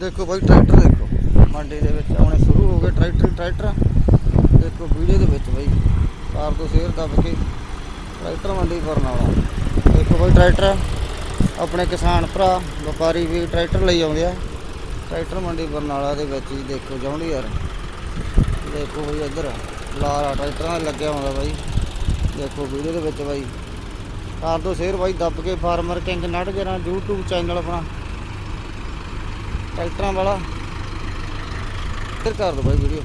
ਦੇਖੋ ਬਾਈ ਟਰੈਕਟਰ ਦੇਖੋ, ਮੰਡੀ ਦੇ ਵਿੱਚ ਆਉਣੇ ਸ਼ੁਰੂ ਹੋ ਗਏ ਟਰੈਕਟਰ ਟਰੈਕਟਰ। ਦੇਖੋ ਵੀਡੀਓ ਦੇ ਵਿੱਚ ਬਾਈ ਕਾਰ ਤੋਂ ਸ਼ੇਅਰ ਦੱਬ ਕੇ ਟਰੈਕਟਰ ਮੰਡੀ ਭਰਨ ਵਾਲਾ। ਦੇਖੋ ਬਾਈ ਟਰੈਕਟਰ, ਆਪਣੇ ਕਿਸਾਨ ਭਰਾ, ਵਪਾਰੀ ਵੀ ਟਰੈਕਟਰ ਲਈ ਆਉਂਦੇ ਆ। ਟਰੈਕਟਰ ਮੰਡੀ ਬਰਨਾਲਾ ਦੇ ਵਿੱਚ ਹੀ ਦੇਖੋ ਜਾਉਂਦੀ ਯਾਰ। ਦੇਖੋ ਬਈ ਇੱਧਰ ਲਾਰਾ ਟਰੈਕਟਰਾਂ ਦਾ ਲੱਗਿਆ ਹੁੰਦਾ ਬਾਈ। ਦੇਖੋ ਵੀਡੀਓ ਦੇ ਵਿੱਚ ਬਾਈ। ਕਾਰ ਤੋਂ ਸ਼ੇਰ ਬਾਈ ਦੱਬ ਕੇ, ਫਾਰਮਰ ਕਿੰਗ ਨਟ ਜਰਾ YouTube ਚੈਨਲ ਆਪਣਾ। ਟਰੈਕਟਰਾਂ ਵਾਲਾ। ਫਿਰ ਕਰ ਦੋ ਬਾਈ video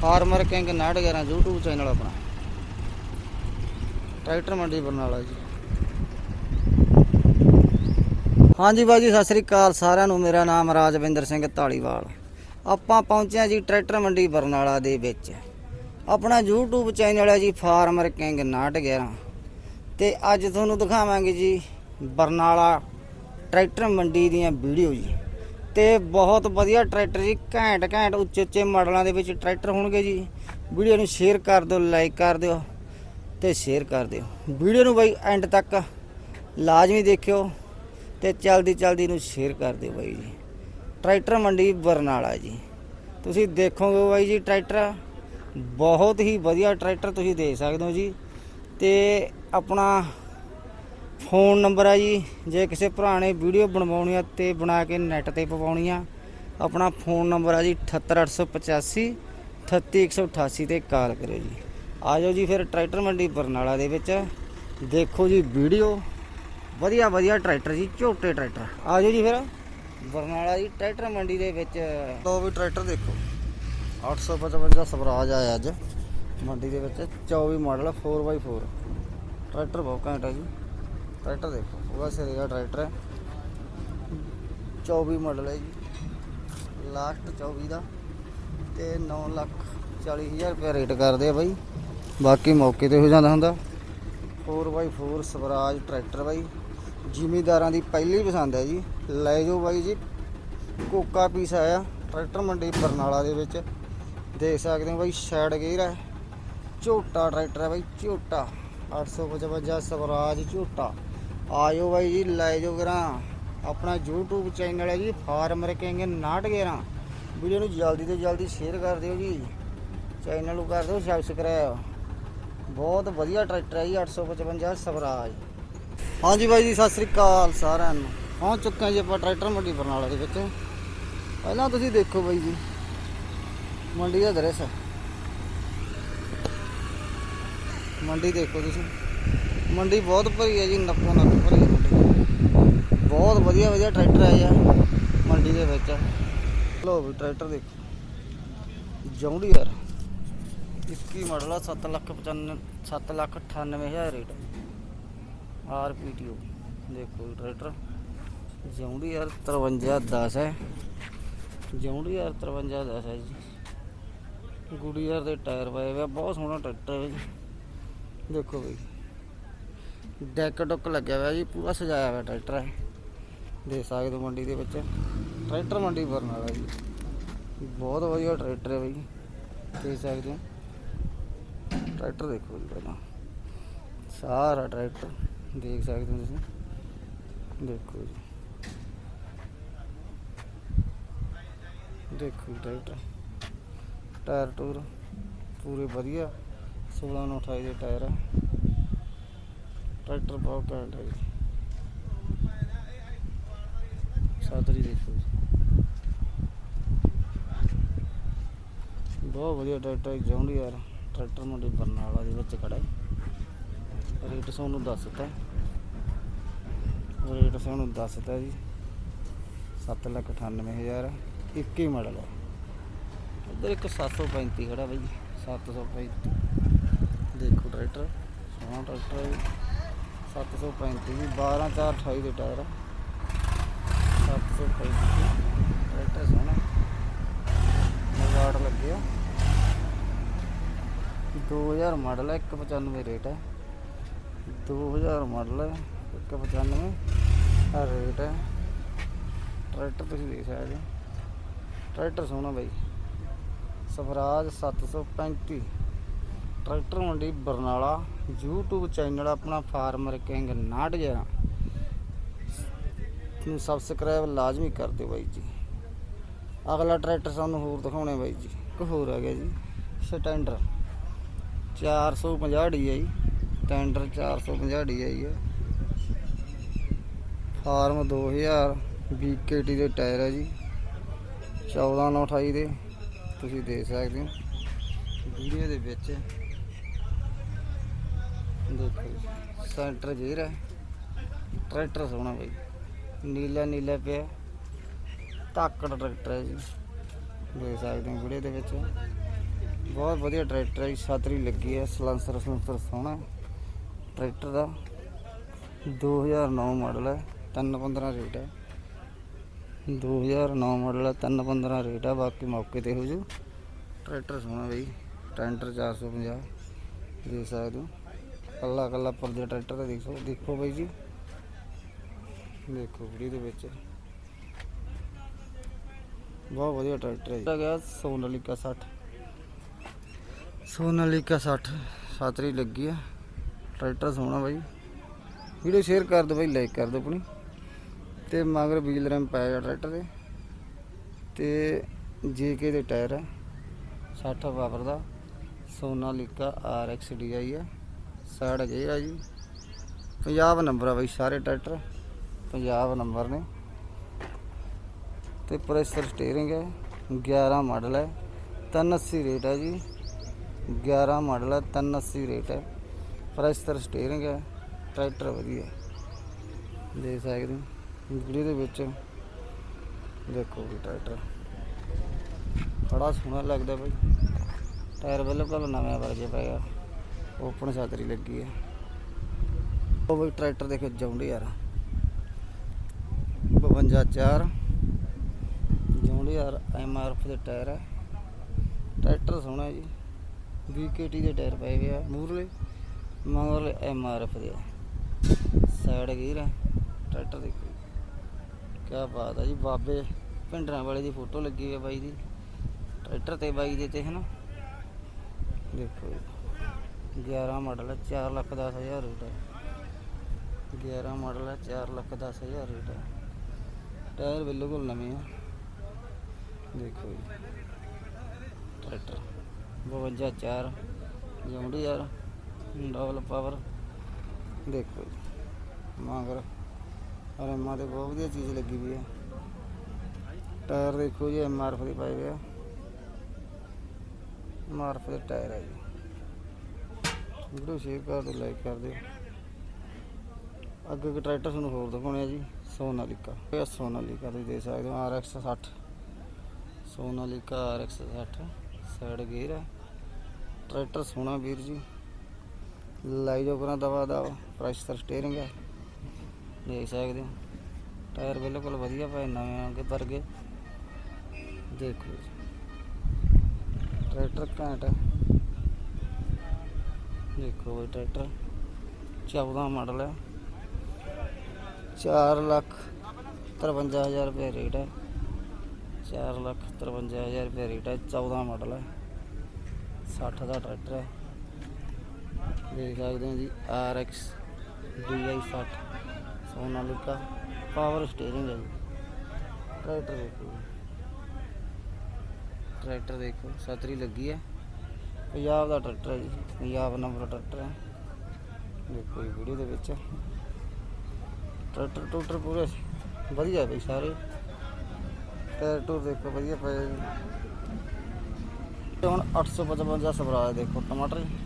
farmer king 911 YouTube channel ਆਪਣਾ। ਟਰੈਕਟਰ ਮੰਡੀ ਬਰਨਾਲਾ ਜੀ। ਹਾਂਜੀ ਬਾਈ ਜੀ, ਸਤਿ ਸ੍ਰੀ ਅਕਾਲ ਸਾਰਿਆਂ ਨੂੰ। ਮੇਰਾ ਨਾਮ ਰਾਜਵਿੰਦਰ ਸਿੰਘ ਢਾਲੀਵਾਲ ਆਪਾਂ ਪਹੁੰਚੇ ਜੀ ਟਰੈਕਟਰ ਮੰਡੀ ਬਰਨਾਲਾ ਦੇ ਵਿੱਚ। ਆਪਣਾ YouTube ਚੈਨਲ ਹੈ ਜੀ ਫਾਰਮਰ ਕਿੰਗ 911 ਤੇ ਅੱਜ ਤੁਹਾਨੂੰ ਦਿਖਾਵਾਂਗੇ ਜੀ ਬਰਨਾਲਾ ਟਰੈਕਟਰ ਮੰਡੀ ਦੀਆਂ ਵੀਡੀਓ ਜੀ। ਤੇ ਬਹੁਤ ਵਧੀਆ ਟਰੈਕਟਰ ਜੀ, ਘੈਂਟ ਘੈਂਟ ਉੱਚੇ ਉੱਚੇ ਮਾਡਲਾਂ ਦੇ ਵਿੱਚ ਟਰੈਕਟਰ ਹੋਣਗੇ ਜੀ। ਵੀਡੀਓ ਨੂੰ ਸ਼ੇਅਰ ਕਰ ਦਿਓ, ਲਾਈਕ ਕਰ ਦਿਓ ਤੇ ਸ਼ੇਅਰ ਕਰ ਦਿਓ। ਵੀਡੀਓ ਨੂੰ ਬਾਈ ਐਂਡ ਤੱਕ ਲਾਜ਼ਮੀ ਦੇਖਿਓ ਤੇ ਚਲਦੀ ਚਲਦੀ ਨੂੰ ਸ਼ੇਅਰ ਕਰ ਦਿਓ ਬਾਈ ਜੀ। ਟਰੈਕਟਰ ਮੰਡੀ ਬਰਨਾਲਾ ਜੀ। ਤੁਸੀਂ ਦੇਖੋਗੇ ਬਾਈ ਜੀ ਟਰੈਕਟਰ, ਬਹੁਤ ਹੀ ਵਧੀਆ ਟਰੈਕਟਰ ਤੁਸੀਂ ਦੇਖ ਸਕਦੇ ਹੋ ਜੀ। ਤੇ ਆਪਣਾ ਫੋਨ ਨੰਬਰ ਆ ਜੀ, ਜੇ ਕਿਸੇ ਭਰਾ ਨੇ ਵੀਡੀਓ ਬਣਵਾਉਣੀ ਆ ਤੇ ਬਣਾ ਕੇ ਨੈਟ ਤੇ ਪਵਾਉਣੀ ਆ, ਆਪਣਾ ਫੋਨ ਨੰਬਰ ਆ ਜੀ 78885 38188 ਤੇ ਕਾਲ ਕਰਿਓ ਜੀ। ਆ ਜਾਓ ਜੀ ਫਿਰ ਟਰੈਕਟਰ ਮੰਡੀ ਬਰਨਾਲਾ ਦੇ ਵਿੱਚ। ਦੇਖੋ ਜੀ ਵੀਡੀਓ, ਵਧੀਆ ਵਧੀਆ ਟਰੈਕਟਰ ਜੀ, ਝੋਟੇ ਟਰੈਕਟਰ। ਆ ਜਾਓ ਜੀ ਫਿਰ ਬਰਨਾਲਾ ਜੀ ਟਰੈਕਟਰ ਮੰਡੀ ਦੇ ਵਿੱਚ। ਲੋ ਵੀ ਟਰੈਕਟਰ ਦੇਖੋ 855 ਸਵਰਾਜ ਆਇਆ ਅੱਜ। ਮੰਡੀ ਦੇ ਵਿੱਚ 24 ਮਾਡਲ 4x4 ਟਰੈਕਟਰ ਬਹੁਤ ਘੈਂਟ ਹੈ ਜੀ। ਟਰੈਕਟਰ ਦੇਖੋ ਪੂਰਾ ਸਿਰੇ ਦਾ ਟਰੈਕਟਰ ਹੈ। 24 ਮਾਡਲ ਹੈ ਜੀ। ਲਾਸਟ 24 ਦਾ। ਤੇ 9 ਲੱਖ 40 ਹਜ਼ਾਰ ਰੁਪਏ ਰੇਟ ਕਰਦੇ ਆ ਬਾਈ। ਬਾਕੀ ਮੌਕੇ ਤੇ ਹੋ ਜਾਂਦਾ ਹੁੰਦਾ। 4x4 ਸਵਰਾਜ ਟਰੈਕਟਰ ਬਾਈ। ਜ਼ਿਮੀਦਾਰਾਂ ਦੀ ਪਹਿਲੀ ਪਸੰਦ ਹੈ ਜੀ। ਲੈ ਜਾਓ ਬਾਈ ਜੀ। ਕੋਕਾ ਪੀਸ ਆਇਆ ਟਰੈਕਟਰ ਮੰਡੀ ਬਰਨਾਲਾ ਦੇ ਵਿੱਚ। ਦੇਖ ਸਕਦੇ ਹੋ ਬਾਈ ਸਾਈਡ ਗੇਅਰ ਹੈ। ਝੋਟਾ ਟਰੈਕਟਰ ਹੈ ਬਾਈ, ਝੋਟਾ। 855 ਸਵਰਾਜ ਝੋਟਾ। ਆਇਓ ਬਾਈ ਜੀ, ਲੈ ਜਾਓ ਕਰਾਂ ਆਪਣਾ YouTube ਚੈਨਲ ਹੈ ਜੀ ਫਾਰਮਰ ਕਿੰਗ 911 ਵੀਡੀਓ ਨੂੰ ਜਲਦੀ ਤੋਂ ਜਲਦੀ ਸ਼ੇਅਰ ਕਰ ਦਿਓ ਜੀ। ਚੈਨਲ ਨੂੰ ਕਰ ਦਿਓ ਸਬਸਕ੍ਰਾਈਬ ਬਹੁਤ ਵਧੀਆ ਟਰੈਕਟਰ ਹੈ ਜੀ 855 ਸਵਰਾਜ। ਹਾਂਜੀ ਬਾਈ ਜੀ, ਸਤਿ ਸ੍ਰੀ ਅਕਾਲ ਸਾਰਿਆਂ ਨੂੰ। ਪਹੁੰਚ ਚੁੱਕੇ ਜੀ ਆਪਾਂ ਟਰੈਕਟਰ ਮੰਡੀ ਬਰਨਾਲਾ ਦੇ ਵਿੱਚ। ਪਹਿਲਾਂ ਤੁਸੀਂ ਦੇਖੋ ਬਾਈ ਜੀ, ਮੰਡੀ ਦਾ ਦ੍ਰਿਸ਼। ਮੰਡੀ ਦੇਖੋ ਤੁਸੀਂ। ਮੰਡੀ ਬਹੁਤ ਭਰੀ ਹੈ ਜੀ ਨੱਕੋ ਨੱਕ ਭਰੀ ਹੈ ਮੰਡੀ। ਬਹੁਤ ਵਧੀਆ ਵਧੀਆ ਟਰੈਕਟਰ ਆਏ ਆ ਮੰਡੀ ਦੇ ਵਿੱਚ। ਲੋ ਵੀ ਟਰੈਕਟਰ ਦੇਖੋ। ਜੌਂਡੀ ਯਾਰ 21 ਮਾਡਲ ਆ 7 ਲੱਖ 95 7 ਲੱਖ 98 ਹਜ਼ਾਰ ਰੇਟ। ਆਰਪੀਟੀਓ ਦੇਖੋ ਜੀ ਟਰੈਕਟਰ। ਜੌਂਡੀ ਯਾਰ 5310 ਹੈ। ਜੌਂਡੀ ਯਾਰ 5310 ਹੈ ਜੀ। ਗੁੜੀਆਰ ਦੇ ਟਾਇਰ ਪਾਏ ਹੋਏ ਆ, ਬਹੁਤ ਸੋਹਣਾ ਟਰੈਕਟਰ ਹੈ ਜੀ। ਦੇਖੋ ਬਈ। ਡੈਕ ਡੁੱਕ ਲੱਗਿਆ ਹੋਇਆ ਜੀ, ਪੂਰਾ ਸਜਾਇਆ ਹੋਇਆ ਟਰੈਕਟਰ ਹੈ ਦੇਖ ਸਕਦੇ ਹੋ ਮੰਡੀ ਦੇ ਵਿੱਚ। ਟਰੈਕਟਰ ਮੰਡੀ ਬਰਨਾਲਾ ਜੀ। ਬਹੁਤ ਵਧੀਆ ਟਰੈਕਟਰ ਹੈ ਬਈ। ਦੇਖ ਸਕਦੇ ਹੋ। ਟਰੈਕਟਰ ਦੇਖੋ ਜੀ ਪਹਿਲਾਂ। ਸਾਰਾ ਟਰੈਕਟਰ। ਦੇਖ ਸਕਦੇ ਹੋ ਤੁਸੀਂ। ਦੇਖੋ ਜੀ। ਦੇਖੋ ਜੀ ਟਰੈਕਟਰ। ਟਾਇਰ ਟੂਰ ਪੂਰੇ ਵਧੀਆ। 16 ਨੂੰ 28 ਦੇ ਟਾਇਰ ਹੈ ਟਰੈਕਟਰ ਬਹੁਤ ਘੈਂਟ ਹੈ ਜੀ। ਸਾਦਰੀ ਦੇਖੋ ਜੀ। ਬਹੁਤ ਵਧੀਆ ਟਰੈਕਟਰ ਹੈ ਜੌਂਡੀ ਯਾਰ ਟਰੈਕਟਰ ਮੰਡੀ ਬਰਨਾਲਾ ਦੇ ਵਿੱਚ ਖੜਾ ਹੈ। ਰੇਟ ਤੁਹਾਨੂੰ ਦੱਸਤਾ ਰੇਟ ਤੁਹਾਨੂੰ ਦੱਸਤਾ ਜੀ। 7 ਲੱਖ 98000 21 ਮਾਡਲ ਹੈ। ਇੱਧਰ ਇੱਕ 735 ਖੜਾ ਬਾਈ 735 ਦੇਖੋ ਟਰੈਕਟਰ, ਸੋਹਣਾ ਟਰੈਕਟਰ ਹੈ ਜੀ। 735 ਜੀ 12 4 28 ਦੇ ਟਾਇਰ ਆ। 735 ਟਰੈਕਟਰ ਸੋਹਣਾ ਮਗਾੜ ਲੱਗਿਆ 2000 ਮਾਡਲ ਹੈ 195 ਰੇਟ ਹੈ 2000 ਮਾਡਲ ਹੈ 195 ਆ ਰੇਟ ਹੈ ਟਰੈਕਟਰ ਤੁਸੀਂ ਦੇਖ ਸਕਦੇ ਹੋ ਟਰੈਕਟਰ ਸੋਹਣਾ ਬਾਈ Swaraj 735 tractor mandi Barnala, YouTube channel ਆਪਣਾ ਫਾਰਮਰ ਕਿੰਗ 911 ਨੂੰ ਸਬਸਕ੍ਰਾਈਬ ਲਾਜ਼ਮੀ ਕਰ ਦਿਓ ਬਾਈ ਜੀ। ਅਗਲਾ ਟਰੈਕਟਰ ਸਾਨੂੰ ਹੋਰ ਦਿਖਾਉਣੇ ਬਾਈ ਜੀ। ਇੱਕ ਹੋਰ ਆ ਗਿਆ ਜੀ, Standard. 450 D I Standard 450 D I ਹੈ ਫਾਰਮ 2000 BKT ਦੇ ਟਾਇਰ ਹੈ ਜੀ। 14 ਨੌ 28 ਦੇ, ਤੁਸੀਂ ਦੇਖ ਸਕਦੇ ਹੋ। ਵੀਡੀਓ ਦੇ ਵਿੱਚ ਦੇਖੋ ਜੀ, ਸੈਂਟਰ ਜੇਰ ਹੈ। ਟਰੈਕਟਰ ਸੋਹਣਾ ਬਾਈ। ਨੀਲਾ ਨੀਲਾ ਪਿਆ। ਧਾਕੜ ਟਰੈਕਟਰ ਹੈ ਜੀ। ਦੇਖ ਸਕਦੇ ਹੋ ਵੀਡੀਓ ਦੇ ਵਿੱਚ। ਬਹੁਤ ਵਧੀਆ ਟਰੈਕਟਰ ਹੈ ਜੀ। ਛਤਰੀ ਲੱਗੀ ਹੈ। ਸਲੈਂਸਰ ਸਲੈਂਸਰ ਸੋਹਣਾ ਟਰੈਕਟਰ ਦਾ 2009 ਮਾਡਲ ਹੈ। 315 ਰੇਟ ਹੈ। 2009 ਮਾਡਲ ਹੈ। 315 ਰੇਟ ਹੈ। ਬਾਕੀ ਮੌਕੇ ਤੇ ਹੋ ਜੂ। ਟਰੈਕਟਰ ਸੋਹਣਾ ਬਈ। ਟੈਂਟਰ 450 ਦੇ ਸਕਦੇ ਹੋ। ਕੱਲਾ ਕੱਲਾ ਪਰਦੇ ਟਰੈਕਟਰ ਦਾ ਦੇਖੋ ਦੇਖੋ ਬਾਈ ਜੀ। ਦੇਖੋ ਵੀਡੀਓ ਦੇ ਵਿੱਚ। ਬਹੁਤ ਵਧੀਆ ਟਰੈਕਟਰ ਹੈ ਜੀ। ਆ ਗਿਆ ਸੋਨਾਲੀਕਾ 60 ਸੋਨਾਲੀਕਾ 60 ਸਾਤਰੀ ਲੱਗੀ ਆ। ਟਰੈਕਟਰ ਸੋਹਣਾ ਬਾਈ। ਵੀਡੀਓ ਸ਼ੇਅਰ ਕਰ ਦਿਓ ਬਾਈ, ਲਾਈਕ ਕਰ ਦਿਓ ਆਪਣੀ। ਤੇ ਮਗਰ ਵੀਲ ਰੈਮ ਪਾਇਆ ਗਿਆ ਟਰੈਕਟਰ ਦੇ ਤੇ ਜੇਕੇ ਦੇ ਟਾਇਰ ਹੈ 60 ਵਾਪਰ ਦਾ ਸੋਨਾਲੀਕਾ ਡੀ ਆਈ ਹੈ ਸਾਈਡ ਗੇਅਰ ਆ ਜੀ। ਪੰਜਾਬ ਨੰਬਰ ਆ ਬਾਈ ਸਾਰੇ ਟਰੈਕਟਰ। ਪੰਜਾਬ ਨੰਬਰ ਨੇ। ਤੇ ਪ੍ਰੈਸ਼ਰ ਸਟੀਅਰਿੰਗ ਹੈ। 11 ਮਾਡਲ ਹੈ। 380 ਰੇਟ ਹੈ ਜੀ। 11 ਮਾਡਲ ਹੈ 380 ਰੇਟ ਹੈ। ਪ੍ਰੈਸ਼ਰ ਸਟੀਅਰਿੰਗ ਹੈ। ਟਰੈਕਟਰ ਵਧੀਆ ਹੈ। ਦੇਖ ਸਕਦੇ ਹੋ। ਵੀਡੀਓ ਦੇ ਵਿੱਚ ਦੇਖੋ ਵੀ ਟਰੈਕਟਰ। ਬੜਾ ਸੋਹਣਾ ਲੱਗਦਾ ਬਈ। ਟਾਇਰ ਬਿਲਕੁਲ ਨਵੇਂ ਵਰਗੇ ਪਏ ਆ। ਓਪਨ ਛਤਰੀ ਲੱਗੀ ਹੈ ਉਹ ਬਈ ਟਰੈਕਟਰ ਦੇਖੋ ਜੌਂਡੀ ਯਾਰ। 52 4 ਜੌਂਡੀ ਯਾਰ ਐਮਆਰਐਫ ਦੇ ਟਾਇਰ ਹੈ ਟਰੈਕਟਰ ਸੋਹਣਾ ਜੀ। ਵੀਕੇਟੀ ਦੇ ਟਾਇਰ ਪਏ ਹੋਏ ਆ ਮੂਰਲੇ ਮਗਰਲੇ ਐਮਆਰਐਫ ਦੇ ਸਾਈਡ ਗੀਰ ਹੈ ਟਰੈਕਟਰ ਦੇਖੋ ਕਿਆ ਬਾਤ ਹੈ ਜੀ, ਬਾਬੇ ਪਿੰਡਰਾਂ ਵਾਲੇ ਦੀ ਫੋਟੋ ਲੱਗੀ ਹੈ ਬਾਈ ਦੀ। ਟਰੈਕਟਰ ਤੇ ਬਾਈ ਦੇ ਤੇ ਹੈ ਨਾ ਦੇਖੋ ਜੀ। 11 ਮਾਡਲ ਹੈ 4 ਲੱਖ 10 ਹਜ਼ਾਰ ਰੇਟ ਹੈ 11 ਮਾਡਲ ਹੈ 4 ਲੱਖ 10 ਹਜ਼ਾਰ ਰੇਟ ਹੈ ਟਾਇਰ ਬਿਲਕੁਲ ਨਵੇਂ ਆ। ਦੇਖੋ ਜੀ। ਟਰੈਕਟਰ 52 4 ਜੌਂਡੀ ਯਾਰ ਡਬਲ ਪਾਵਰ। ਦੇਖੋ ਜੀ। ਮਗਰ, ਰੇਮਾਂ ਤੇ ਬਹੁਤ ਵਧੀਆ ਚੀਜ਼ ਲੱਗੀ ਵੀ ਹੈ ਟਾਇਰ ਦੇਖੋ ਜੀ ਐਮਆਰਐਫ ਦੇ ਪਾਏ ਹੋਏ ਆ। ਐਮਆਰਐਫ ਦੇ ਟਾਇਰ ਹੈ ਜੀ। ਵੀਡੀਓ ਸ਼ੇਅਰ ਕਰ ਦਿਓ ਲਾਈਕ ਕਰ ਦਿਓ ਅੱਗੇ ਇੱਕ ਟਰੈਕਟਰ ਤੁਹਾਨੂੰ ਹੋਰ ਦਿਖਾਉਣੇ ਆ ਜੀ, ਸੋਨਾਲੀਕਾ। ਇਹ ਸੋਨਾਲੀਕਾ, ਤੁਸੀਂ ਦੇਖ ਸਕਦੇ ਹੋ RX 60 Sonalika RX 60 side gear ਹੈ ਟਰੈਕਟਰ ਸੋਹਣਾ ਵੀਰ ਜੀ। ਲਾਈ ਜੋ ਕਰਾਂ ਦਵਾ ਦਾ ਪ੍ਰੈਸ਼ਰ ਸਟੀਅਰਿੰਗ ਹੈ ਦੇਖ ਸਕਦੇ ਹੋ, ਟਾਇਰ ਬਿਲਕੁਲ ਵਧੀਆ ਪਏ ਨਵੇਂ ਆਂਗੇ ਵਰਗੇ। ਦੇਖੋ ਜੀ। ਟਰੈਕਟਰ ਘੈਂਟ ਹੈ ਦੇਖੋ ਇਹ ਟਰੈਕਟਰ। 14 ਮਾਡਲ ਹੈ 4 ਲੱਖ 53000 ਰੁਪਏ ਰੇਟ ਹੈ 4 ਲੱਖ 53000 ਰੁਪਏ ਰੇਟ ਹੈ 14 ਮਾਡਲ ਹੈ 60 ਦਾ ਟਰੈਕਟਰ ਹੈ ਦੇਖ ਸਕਦੇ ਹੋ ਜੀ R RX DI 60 Sonalika power steering ਹੈ ਜੀ। ਟਰੈਕਟਰ ਦੇਖੋ ਜੀ। ਟਰੈਕਟਰ ਦੇਖੋ ਸਤਰੀ ਲੱਗੀ ਹੈ ਪੰਜਾਬ ਦਾ ਟਰੈਕਟਰ ਹੈ ਜੀ ਪੰਜਾਬ ਨੰਬਰ ਟਰੈਕਟਰ ਹੈ। ਦੇਖੋ ਜੀ ਵੀਡੀਓ ਦੇ ਵਿੱਚ। ਟਰੈਕਟਰ ਟੂਟਰ ਪੂਰੇ ਵਧੀਆ ਬਈ ਸਾਰੇ। ਟਾਇਰ ਟੂਰ ਦੇਖੋ ਵਧੀਆ ਪਏ ਜੀ। ਤੇ ਹੁਣ 855 ਸਵਰਾਜ ਦੇਖੋ, ਟਮਾਟਰ ਜੀ।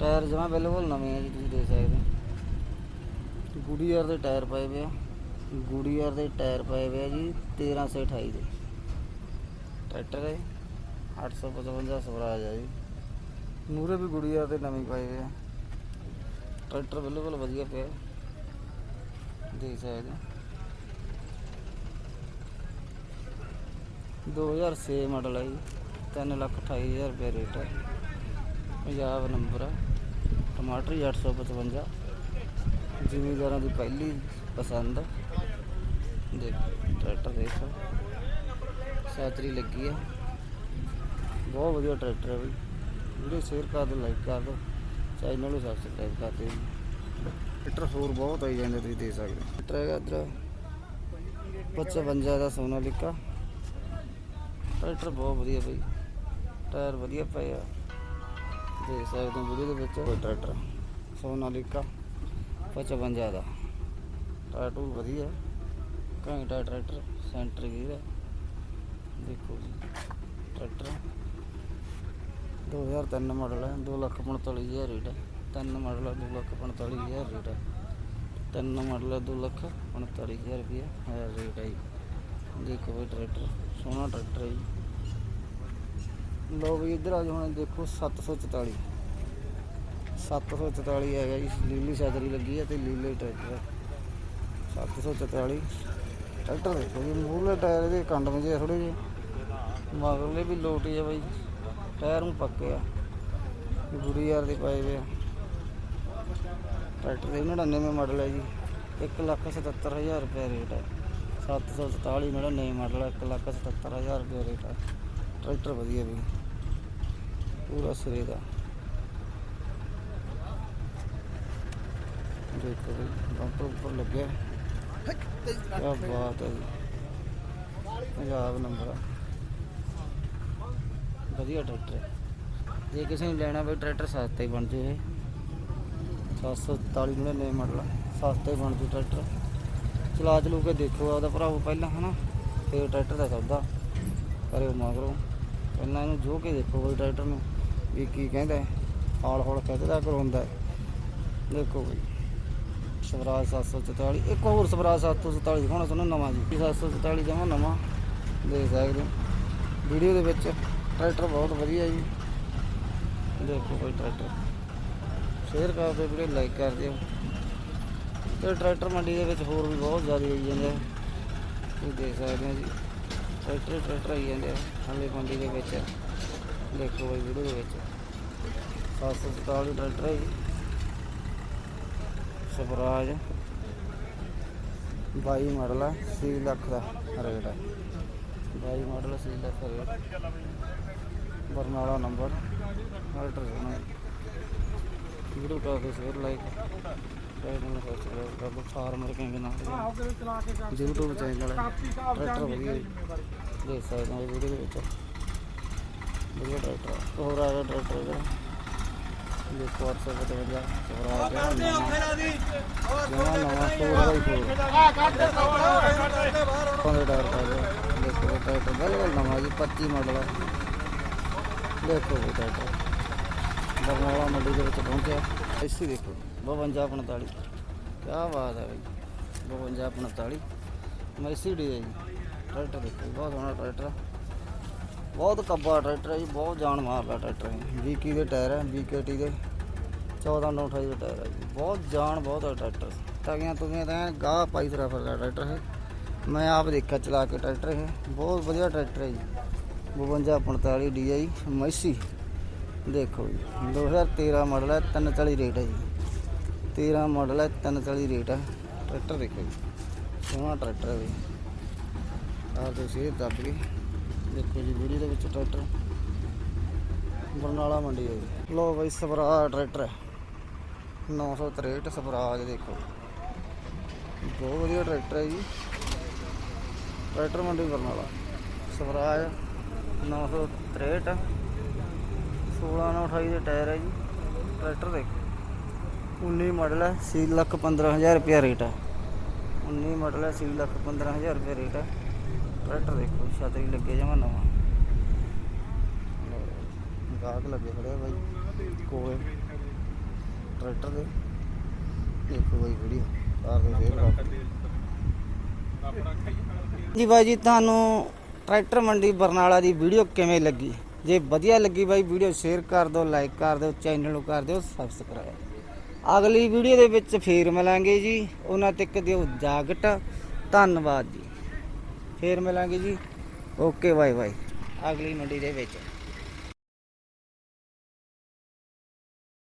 ਟਾਇਰ ਜਮਾ ਬਿਲਕੁਲ ਨਵੇਂ ਆ ਜੀ, ਤੁਸੀਂ ਦੇਖ ਸਕਦੇ ਹੋ। ਗੁਡੀਅਰ ਦੇ ਟਾਇਰ ਪਏ ਹੋਏ ਆ। ਗੁਡੀਅਰ ਦੇ ਟਾਇਰ ਪਏ ਹੋਏ ਆ ਜੀ 1328 ਦੇ। ਟਰੈਕਟਰ ਹੈ। 855 ਸਵਰਾਜ ਆ ਜੀ। ਮੂਰੇ ਵੀ ਗੁਡੀਅਰ ਦੇ ਨਵੇਂ ਹੋਏ ਆ। ਟਰੈਕਟਰ ਬਿਲਕੁਲ ਵਧੀਆ ਪਿਆ। ਦੇਖ ਸਕਦੇ ਹੋ। 2006 ਮਾਡਲ ਹੈ ਜੀ। 3 ਲੱਖ 28000 ਰੁਪਏ ਰੇਟ ਹੈ ਪੰਜਾਬ ਨੰਬਰ ਹੈ ਟਮਾਟਰ ਹੀ 855 ਜ਼ਿਮੀਦਾਰਾਂ ਦੀ ਪਹਿਲੀ ਪਸੰਦ ਦੇਖ ਟਰੈਕਟਰ ਦੇਖੋ ਸਾਤਰੀ ਲੱਗੀ ਹੈ ਬਹੁਤ ਵਧੀਆ ਟਰੈਕਟਰ ਹੈ ਬਈ। ਵੀਡੀਓ ਸ਼ੇਅਰ ਕਰ ਦਿਓ ਲਾਈਕ ਕਰ ਦਿਓ। ਚੈਨਲ ਨੂੰ ਸਬਸਕ੍ਰਾਈਬ ਕਰ ਦਿਓ। ਟਰੈਕਟਰ ਹੋਰ ਬਹੁਤ ਆਈ ਜਾਂਦੇ ਤੁਸੀਂ ਦੇਖ ਸਕਦੇ ਹੋ। ਟਰੈਕਟਰ ਹੈਗਾ ਇੱਧਰ। 55 ਦਾ ਸੋਨਾਲੀਕਾ ਟਰੈਕਟਰ ਬਹੁਤ ਵਧੀਆ ਬਈ। ਟਾਇਰ ਵਧੀਆ ਪਏ ਆ। ਦੇਖ ਸਕਦੇ ਹੋ ਵੀਡੀਓ ਦੇ ਵਿੱਚ। ਟਰੈਕਟਰ। ਸੋਨਾਲੀਕਾ 55 ਦਾ। ਟਾਇਰ ਟੂਰ ਵਧੀਆ। ਘੰਟਾ ਟਰੈਕਟਰ। ਸੈਂਟਰ ਹੈ। ਦੇਖੋ ਜੀ। ਟਰੈਕਟਰ। 2003 ਮਾਡਲ ਹੈ 245000 ਰੇਟ ਹੈ ਤਿੰਨ ਮਾਡਲ ਹੈ 245000 ਰੇਟ ਹੈ ਤਿੰਨ ਮਾਡਲ ਹੈ 245000 ਰੁਪਏ ਹੈ ਰੇਟ ਹੈ ਜੀ। ਦੇਖੋ ਵੀ ਟਰੈਕਟਰ ਸੋਹਣਾ ਟਰੈਕਟਰ ਹੈ ਜੀ। ਲੋ ਵੀ ਇੱਧਰ ਆ ਜਾਓ, ਹੁਣ ਦੇਖੋ 744 744 ਹੈਗਾ ਜੀ ਲੀਲੀ ਸੈਦਰੀ ਲੱਗੀ ਹੈ ਤੇ ਲੀਲੇ ਟਰੈਕਟਰ ਹੈ 744 ਟਰੈਕਟਰ ਦੇਖੋ ਜੀ, ਮੂਹਰਲੇ ਟਾਇਰ ਇਹਦੇ ਕੰਡ ਵਿੱਚ ਥੋੜੇ ਜਿਹੇ। ਮਗਰਲੇ ਵੀ ਲੋਟ ਹੀ ਆ ਬਾਈ। ਟਾਇਰ ਨੂੰ ਪੱਕੇ ਆ ਗੁਰੀ ਯਾਰ ਦੇ ਪਾਏ ਵੇ ਆ। ਟਰੈਕਟਰ ਦੇ 99 ਮਾਡਲ ਹੈ ਜੀ। 177000 ਰੁਪਏ ਰੇਟ ਹੈ 744 99 ਮਾਡਲ ਹੈ 177000 ਰੁਪਏ ਰੇਟ ਹੈ ਟਰੈਕਟਰ ਵਧੀਆ ਵੀ। ਪੂਰਾ ਸਿਰੇ ਦਾ। ਦੇਖੋ ਵੀ ਬੰਪਰ ਉੱਪਰ ਲੱਗਿਆ। ਕੀ ਬਾਤ ਹੈ ਜੀ। ਪੰਜਾਬ ਨੰਬਰ ਆ। ਵਧੀਆ ਟਰੈਕਟਰ ਹੈ। ਜੇ ਕਿਸੇ ਨੇ ਲੈਣਾ ਬਈ ਟਰੈਕਟਰ, ਸਸਤਾ ਹੀ ਬਣ ਜੂ ਇਹ। 744 ਨੂੰ ਨਵੇਂ ਮਾਡਲ ਆ। ਸਸਤਾ ਹੀ ਬਣ ਜੂ ਟਰੈਕਟਰ। ਚਲਾ ਚਲੂ ਕੇ ਦੇਖੋ ਆਪਦਾ ਭਰਾਓ ਪਹਿਲਾਂ, ਹਨਾ? ਫਿਰ ਟਰੈਕਟਰ ਦਾ ਸੌਦਾ। ਕਰਿਓ ਮਗਰੋਂ। ਪਹਿਲਾਂ ਇਹਨੂੰ ਜੋ ਕੇ ਦੇਖੋ ਬਈ ਟਰੈਕਟਰ ਨੂੰ ਵੀ ਕੀ ਕਹਿੰਦਾ ਹੈ। ਹਾਲ ਹੌਲ ਖਿੱਚਦਾ ਕਰਵਾਉਂਦਾ ਦੇਖੋ ਬਈ। ਸਵਰਾਜ 744 ਇੱਕ ਹੋਰ ਸਵਰਾਜ 744 ਦਿਖਾਉਣਾ ਤੁਹਾਨੂੰ ਨਵਾਂ ਜੀ। 744 ਜਮਾ ਨਵਾਂ। ਦੇਖ ਸਕਦੇ ਹੋ। ਵੀਡੀਓ ਦੇ ਵਿੱਚ ਟਰੈਕਟਰ ਬਹੁਤ ਵਧੀਆ ਜੀ। ਦੇਖੋ ਕੋਈ ਟਰੈਕਟਰ। ਸ਼ੇਅਰ ਕਰ ਦਿਓ ਵੀਡੀਓ ਲਾਈਕ ਕਰ ਦਿਓ ਤੇ ਟਰੈਕਟਰ ਮੰਡੀ ਦੇ ਵਿੱਚ ਹੋਰ ਵੀ ਬਹੁਤ ਜ਼ਿਆਦਾ ਆਈ ਜਾਂਦੇ ਆ। ਤੁਸੀਂ ਦੇਖ ਸਕਦੇ ਹੋ ਜੀ। ਟਰੈਕਟਰ ਟਰੈਕਟਰ ਆਈ ਜਾਂਦੇ ਆ ਹਾਲੇ ਮੰਡੀ ਦੇ ਵਿੱਚ। ਦੇਖੋ ਬਈ ਵੀਡੀਓ ਦੇ ਵਿੱਚ। 744 ਟਰੈਕਟਰ ਹੈ ਜੀ। ਸਵਰਾਜ। 22 ਮਾਡਲ ਹੈ 6 ਲੱਖ ਦਾ ਰੇਟ ਹੈ 22 ਮਾਡਲ 6 ਲੱਖ ਦਾ ਰੇਟ। ਬਰਨਾਲਾ ਨੰਬਰ। ਆਲਟਰ ਹੋਣਾ ਵੀਡੀਓ ਦਿਓ ਸ਼ੇਅਰ ਲਾਈਕ ਚੈਨਲ ਨੂੰ ਸਬਸਕ੍ਰਾਈਬ ਕਰ ਦਿਓ ਫਾਰਮਰ ਕਿੰਗ ਨਾਲ YouTube ਚੈਨਲ ਹੈ। ਟਰੈਕਟਰ ਵਧੀਆ। ਦੇਖ ਸਕਦੇ ਹੋ ਵੀਡੀਓ ਦੇ ਵਿੱਚ। ਵਧੀਆ ਟਰੈਕਟਰ ਆ। ਹੋਰ ਆ ਗਿਆ। ਟਰੈਕਟਰ ਇਹਦਾ ਦੇਖੋ 855 ਸਵਰਾਜ ਦਾ ਨਵਾਂ ਜਮਾਂ ਨਵਾਂ ਸਟੋਰ ਦਾ ਹੀ। ਸਟੋਰ ਪੰਦੇ ਟਾਇਰ ਪਾ ਦਿਓ ਦੇਖੋ ਟਰੈਕਟਰ ਬਿਲਕੁਲ ਨਵਾਂ ਜੀ 25 ਮਾਡਲ ਹੈ। ਦੇਖੋ ਇਹ ਟਰੈਕਟਰ ਬਰਨਾਲਾ ਮੰਡੀ ਦੇ ਵਿੱਚ ਪਹੁੰਚਿਆ। ਇਸੇ ਦੇਖੋ 5245 ਕੀ ਬਾਤ ਹੈ ਬਈ। 5245 ਮੈਸੀਡੀ ਹੈ ਜੀ। ਟਰੈਕਟਰ ਦੇਖੋ ਜੀ, ਬਹੁਤ ਸੋਹਣਾ ਟਰੈਕਟਰ ਬਹੁਤ ਕੱਬਾ ਟਰੈਕਟਰ ਹੈ ਜੀ ਬਹੁਤ ਜਾਨ ਮਾਰਦਾ ਟਰੈਕਟਰ ਹੈ ਵੀਕੀ ਦੇ ਟਾਇਰ ਹੈ ਵੀਕੇਟੀ ਦੇ। 1428 ਦੇ ਟਾਇਰ ਹੈ ਜੀ। ਬਹੁਤ ਜਾਨ ਬਹੁਤ ਹੈ ਟਰੈਕਟਰ। ਤਾਂਗੀਆਂ ਤੁਗੀਆਂ ਤਾਂ ਗਾਹ ਪਾਈ ਤਰ੍ਹਾਂ ਫਿਰਦਾ ਟਰੈਕਟਰ ਹੈ। ਮੈਂ ਆਪ ਦੇਖਿਆ ਚਲਾ ਕੇ ਟਰੈਕਟਰ ਇਹ। ਬਹੁਤ ਵਧੀਆ ਟਰੈਕਟਰ ਹੈ ਜੀ। 5245 DI ਮੈਸੀ ਦੇਖੋ ਜੀ 2013 ਮਾਡਲ ਹੈ 340 ਰੇਟ ਹੈ ਜੀ। 13 ਮਾਡਲ ਹੈ 340 ਰੇਟ ਹੈ। ਟਰੈਕਟਰ ਦੇਖੋ ਜੀ, ਸੋਹਣਾ ਟਰੈਕਟਰ ਹੈ ਜੀ। ਆਹ ਤੁਸੀਂ ਇਹ ਦੱਬ ਕੇ ਦੇਖੋ ਜੀ ਵੀਡੀਓ ਦੇ ਵਿੱਚ ਟਰੈਕਟਰ। ਬਰਨਾਲਾ ਮੰਡੀ ਹੈ ਜੀ। ਲੋ ਬਾਈ, ਸਵਰਾਜ ਟਰੈਕਟਰ ਹੈ। 963 ਸਵਰਾਜ ਦੇਖੋ। ਬਹੁਤ ਵਧੀਆ ਟਰੈਕਟਰ ਹੈ ਜੀ। ਟਰੈਕਟਰ ਮੰਡੀ ਬਰਨਾਲਾ। ਸਵਰਾਜ 963 1628 ਦੇ ਟਾਇਰ ਹੈ ਜੀ। ਟਰੈਕਟਰ ਦੇਖੋ। 19 ਮਾਡਲ ਹੈ 6 ਲੱਖ 15000 ਰੁਪਏ ਰੇਟ ਹੈ 19 ਮਾਡਲ ਹੈ 6 ਲੱਖ 15000 ਰੁਪਏ ਰੇਟ ਹੈ ਟਰੈਕਟਰ ਦੇਖੋ ਛਤਰੀ ਲੱਗੇ ਜਮਾ ਨਵਾਂ। ਗਾਹਕ ਲੱਗੇ ਖੜੇ ਬਾਈ। ਕੋਲੇ। ਟਰੈਕਟਰ ਦੇ। ਦੇਖੋ ਬਾਈ ਵੀਡੀਓ ਕਾਰ ਦੇ ਫੇਰ ਜੀ ਬਾਈ ਜੀ ਤੁਹਾਨੂੰ ਟਰੈਕਟਰ ਮੰਡੀ ਬਰਨਾਲਾ ਦੀ ਵੀਡੀਓ ਕਿਵੇਂ ਲੱਗੀ? ਜੇ ਵਧੀਆ ਲੱਗੀ ਬਾਈ, ਵੀਡੀਓ ਸ਼ੇਅਰ ਕਰ ਦਿਓ ਲਾਈਕ ਕਰ ਦਿਓ ਚੈਨਲ ਨੂੰ ਕਰ ਦਿਓ ਸਬਸਕ੍ਰਾਈਬ ਅਗਲੀ ਵੀਡੀਓ ਦੇ ਵਿੱਚ ਫੇਰ ਮਿਲਾਂਗੇ ਜੀ। ਉਹਨਾਂ ਤੱਕ ਦਿਓ ਜਾਗਟ। ਧੰਨਵਾਦ ਜੀ। ਫੇਰ ਮਿਲਾਂਗੇ ਜੀ। ਓਕੇ ਬਾਏ ਬਾਏ ਅਗਲੀ ਮੰਡੀ ਦੇ ਵਿੱਚ।